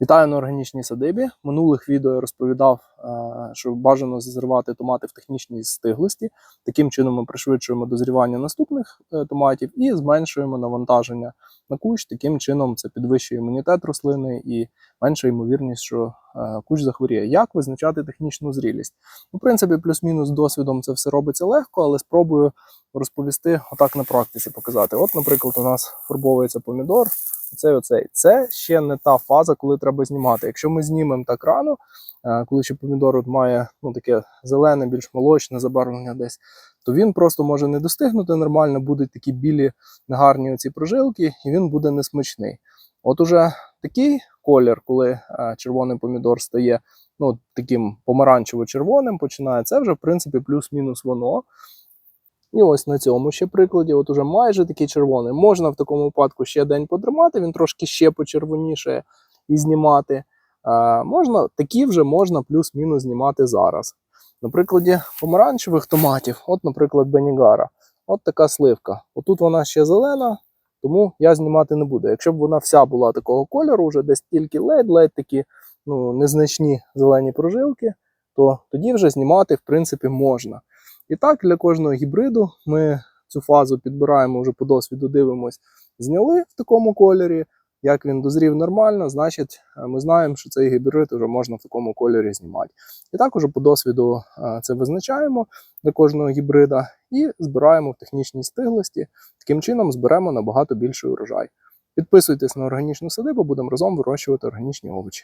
Вітаю на органічній садибі. Минулих відео я розповідав, е, що бажано зривати томати в технічній стиглості. Таким чином ми пришвидшуємо дозрівання наступних е, томатів і зменшуємо навантаження на кущ. Таким чином це підвищує імунітет рослини і менша ймовірність, що е, кущ захворіє. Як визначати технічну зрілість? В принципі, плюс-мінус досвідом це все робиться легко, але спробую розповісти отак на практиці показати. От, наприклад, у нас фарбовується помідор. Оцей, оцей. Це ще не та фаза, коли треба знімати. Якщо ми знімемо так рано, е, коли ще помідор от має ну, таке зелене, більш молочне забарвлення десь, то він просто може не достигнути нормально, будуть такі білі негарні оці прожилки, і він буде несмачний. От уже такий колір, коли е, червоний помідор стає ну, таким помаранчево-червоним, починає, це вже в принципі плюс-мінус воно. І ось на цьому ще прикладі, от уже майже такий червоний. Можна в такому випадку ще день потримати, він трошки ще почервоніше і знімати. А, можна, такі вже можна плюс-мінус знімати зараз. На прикладі помаранчевих томатів, от, наприклад, Бенігара. От така сливка. Отут вона ще зелена, тому я знімати не буду. Якщо б вона вся була такого кольору, вже десь тільки ледь-ледь такі ну, незначні зелені прожилки, то тоді вже знімати в принципі можна. І так, для кожного гібриду ми цю фазу підбираємо вже по досвіду, дивимось, зняли в такому кольорі. Як він дозрів нормально, значить е, ми знаємо, що цей гібрид вже можна в такому кольорі знімати. І так уже по досвіду е, це визначаємо для кожного гібрида і збираємо в технічній стиглості. Таким чином зберемо набагато більший урожай. Підписуйтесь на органічну садибу, будемо разом вирощувати органічні овочі.